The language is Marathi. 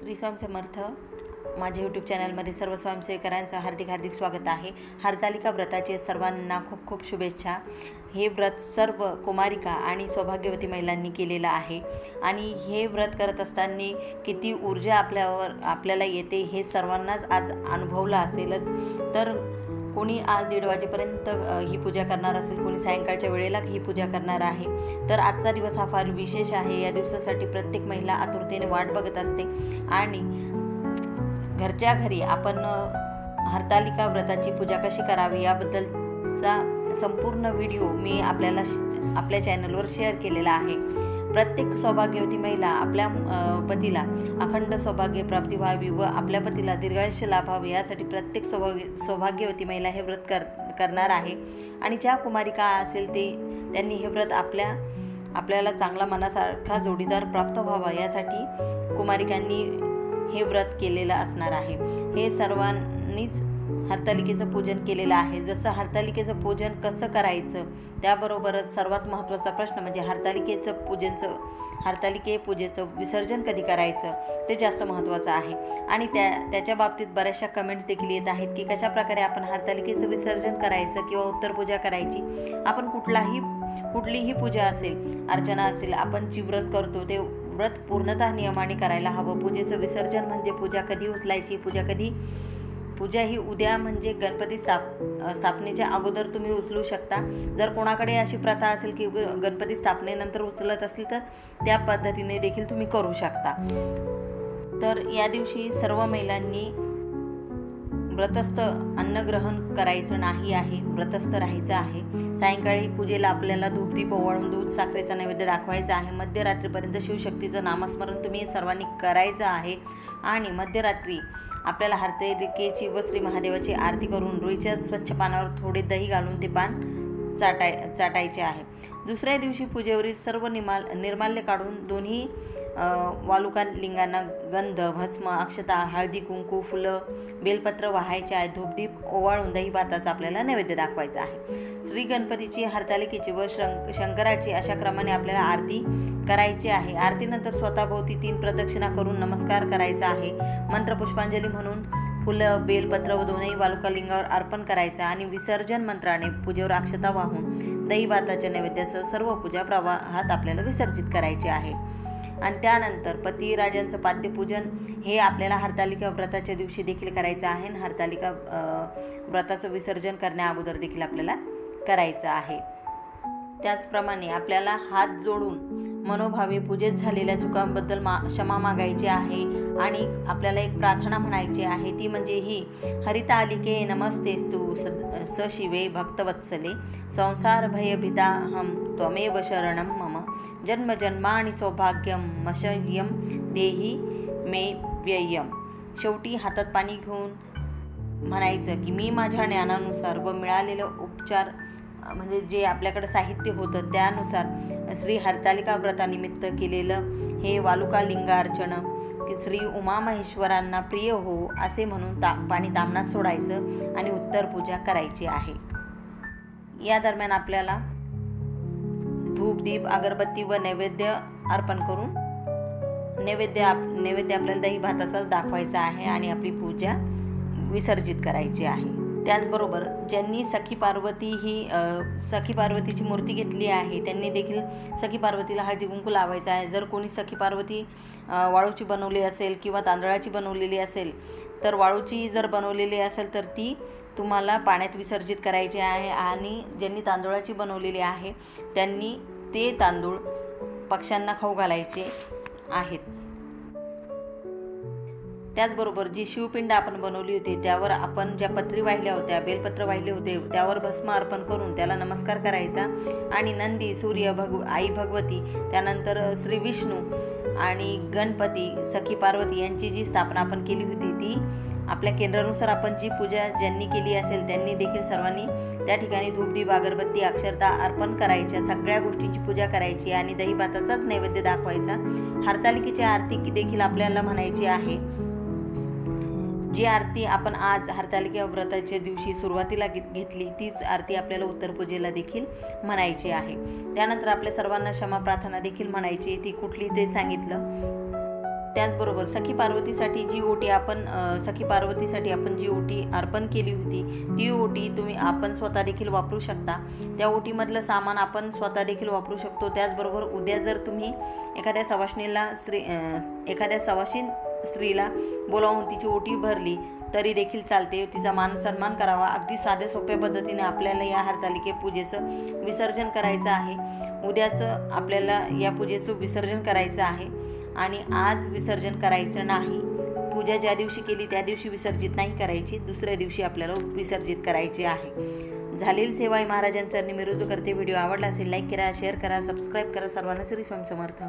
श्री स्वामी समर्थ माझ्या यूट्यूब चॅनलमध्ये सर्व स्वयंसेवकरांचं हार्दिक हार्दिक स्वागत आहे. हरतालिका व्रताचे सर्वांना खूप खूप शुभेच्छा. हे व्रत सर्व कुमारिका आणि सौभाग्यवती महिलांनी केलेलं आहे. आणि हे व्रत करत असताना किती ऊर्जा आपल्यावर आपल्याला येते हे सर्वांनाच आज अनुभवलं असेलच. तर कोणी आज दीड वाजेपर्यंत ही पूजा करणार असेल कोणी सायंकाळच्या वेळेला ही पूजा करणार आहे तर आजचा दिवस हा फार विशेष आहे. या दिवसासाठी प्रत्येक महिला आतुरतेने वाट बघत असते. आणि घरच्या घरी आपण हरतालिका व्रताची पूजा कशी करावी याबद्दलचा संपूर्ण व्हिडिओ मी आपल्याला श- आपल्या चॅनलवर शेअर केलेला आहे. प्रत्येक सौभाग्यवती महिला आपल्या पतीला अखंड सौभाग्य प्राप्ती व्हावी व आपल्या पतीला दीर्घायुष्य लाभावे यासाठी प्रत्येक सौभाग्य सौभाग्यवती महिला हे व्रत कर करणार आहे. आणि ज्या कुमारिका असेल ते त्यांनी हे व्रत आपल्या आपल्याला चांगला मनासारखा जोडीदार प्राप्त व्हावा यासाठी कुमारिकांनी हे व्रत केलेलं असणार आहे. हे सर्वांनीच हरतालिकेचं पूजन केलेलं आहे. जसं हरतालिकेचं पूजन कसं करायचं? त्याबरोबरच सर्वात महत्त्वाचा प्रश्न म्हणजे हरतालिकेचं पूजेचं हरतालिके पूजेचं विसर्जन कधी करायचं? ते जास्त महत्त्वाचं आहे. आणि त्या त्याच्या बाबतीत बऱ्याचशा कमेंट्स देखील येत आहेत की कशाप्रकारे आपण हरतालिकेचं विसर्जन करायचं किंवा उत्तर पूजा करायची? आपण कुठलाही कुठलीही पूजा असेल अर्चना असेल आपण जी व्रत करतो ते व्रत पूर्णतः नियमाने करायला हवं. पूजेचं विसर्जन म्हणजे पूजा कधी उचलायची? पूजा कधी पूजा ही उद्या म्हणजे गणपती स्थाप स्थापनेच्या अगोदर तुम्ही उचलू शकता. जर कोणाकडे अशी प्रथा असेल की गणपती स्थापनेनंतर उचलत असेल तर त्या पद्धतीने देखील तुम्ही करू शकता. तर या दिवशी सर्व महिलांनी व्रतस्थ अन्न ग्रहण करायचं नाही आहे व्रतस्थ राहायचं आहे. सायंकाळी पूजेला आपल्याला धूपदीप ओवाळून दूध साखरेचा नैवेद्य दाखवायचा आहे. मध्यरात्रीपर्यंत शिवशक्तीचं नामस्मरण तुम्ही सर्वांनी करायचं आहे. आणि मध्यरात्री आपल्याला हरतालिकेची व श्री महादेवाची आरती करून रुईच्या स्वच्छ पानावर थोडे दही घालून ते पान चाटाय चाटायचे आहे. दुसऱ्या दिवशी पूजेवरील सर्व निमाल निर्माल्य काढून दोन्ही वालुकालिंगांना वालुका लिंगांना गंध भस्म अक्षता हळदी कुंकू फुलं बेलपत्र वाहायचे आहे धूपदीप ओवाळून दही भाताचा आपल्याला नैवेद्य दाखवायचा आहे. श्री गणपतीची हरतालिकेची व शंक शंकराची अशा क्रमाने आपल्याला आरती करायची आहे. आरतीनंतर स्वतःभोवती तीन प्रदक्षिणा करून नमस्कार करायचा आहे. मंत्र पुष्पांजली म्हणून फुलं बेलपत्र व दोनही वालुका लिंगावर अर्पण करायचं आणि विसर्जन मंत्राने पूजेवर अक्षता वाहून दही भाताच्या नैवेद्यासह सर्व पूजा प्रवाहात आपल्याला विसर्जित करायची आहे. आणि त्यानंतर पतिराजांचं पाद्यपूजन हे आपल्याला हरतालिका व्रताच्या दिवशी देखील करायचं आहे आणि हरतालिका व्रताचं विसर्जन करण्या अगोदर देखील आपल्याला करायचं आहे. त्याचप्रमाणे आपल्याला हात जोडून मनोभावे पूजेत झालेल्या चुकांबद्दल मा क्षमा मागायची आहे आणि आपल्याला एक प्रार्थना म्हणायची आहे. ती म्हणजे ही हरितालिके नमस्ते स स शिवे भक्तवत्सले संसार भयभिदाहम त्वमेव शरणं मम जन्म जन्माणि सौभाग्यम मशय्यम देही मे व्यय्यम शेवटी हातात पाणी घेऊन म्हणायचं की मी माझ्या ज्ञानानुसार व मिळालेलं उपचार म्हणजे जे आपल्याकडे साहित्य होतं त्यानुसार श्री हरतालिका व्रतानिमित्त केलेलं हे वालुका लिंगार्चन की श्री उमामहेश्वरांना प्रिय हो असे म्हणून ता पाणी तामणात सोडायचं आणि उत्तर पूजा करायची आहे. या दरम्यान आपल्याला धूप दीप अगरबत्ती व नैवेद्य अर्पण करून नैवेद्य आप नैवेद्य आपल्याला दही भाताचाच दाखवायचा आहे आणि आपली पूजा विसर्जित करायची आहे. त्याचबरोबर ज्यांनी सखी पार्वती ही सखी पार्वतीची मूर्ती घेतली आहे त्यांनी देखील सखी पार्वतीला हळदी कुंकू लावायचा आहे. जर कोणी सखी पार्वती वाळूची बनवली असेल किंवा तांदळाची बनवलेली असेल तर वाळूची जर बनवलेली असेल तर ती तुम्हाला पाण्यात विसर्जित करायची आहे आणि ज्यांनी तांदूळाची बनवलेली आहे त्यांनी ते तांदूळ पक्ष्यांना खाऊ घालायचे आहेत. त्याचबरोबर जी शिवपिंड आपण बनवली होती त्यावर आपण ज्या पत्री वाहिल्या होत्या बेलपत्र वाहिले होते त्यावर भस्म अर्पण करून त्याला नमस्कार करायचा. आणि नंदी सूर्य भगव आई भगवती त्यानंतर श्री विष्णू आणि गणपती सखी पार्वती यांची जी स्थापना आपण केली होती ती आपल्या केंद्रानुसार आपण जी पूजा ज्यांनी केली असेल त्यांनी देखील सर्वांनी त्या ठिकाणी धूपदीप अगरबत्ती अक्षरता अर्पण करायच्या सगळ्या गोष्टींची पूजा करायची आणि दही भाताचाच नैवेद्य दाखवायचा. हरतालिकेची आरती देखील आपल्याला म्हणायची आहे. जी आरती आपण आज हरतालिका व्रताच्या दिवशी सुरुवातीला घेत घेतली तीच आरती आपल्याला उत्तर पूजेला देखील म्हणायची आहे. त्यानंतर आपल्या सर्वांना क्षमा प्रार्थना देखील म्हणायची ती कुठली ते सांगितलं. त्याचबरोबर सखी पार्वतीसाठी जी ओटी आपण सखी पार्वतीसाठी आपण जी ओटी अर्पण केली होती ती ओटी तुम्ही आपण स्वतः देखील वापरू शकता. त्या ओटीमधलं सामान आपण स्वतः देखील वापरू शकतो. त्याचबरोबर उद्या जर तुम्ही एखाद्या सवाशिनीला स्त्री एखाद्या सवाशीन स्त्रीला बोलावून तिची ओटी भरली तरी देखील चालते. तिचा मान सन्मान करावा. अगदी साध्या सोप्या पद्धतीने आपल्याला या हरतालिके पूजेचं विसर्जन करायचं आहे. उद्याचं आपल्याला या पूजेचं विसर्जन करायचं आहे. आणि आज विसर्जन करायचं नाही. पूजा ज्या दिवशी केली त्या दिवशी विसर्जित नाही करायची. दुसऱ्या दिवशी आपल्याला विसर्जित करायची आहे. झालेली सेवा महाराजांचं महाराजांचा मी रुजू करते. व्हिडिओ आवडला असेल लाईक करा शेअर करा सबस्क्राईब करा. सर्वांना श्री स्वामी समर्थ.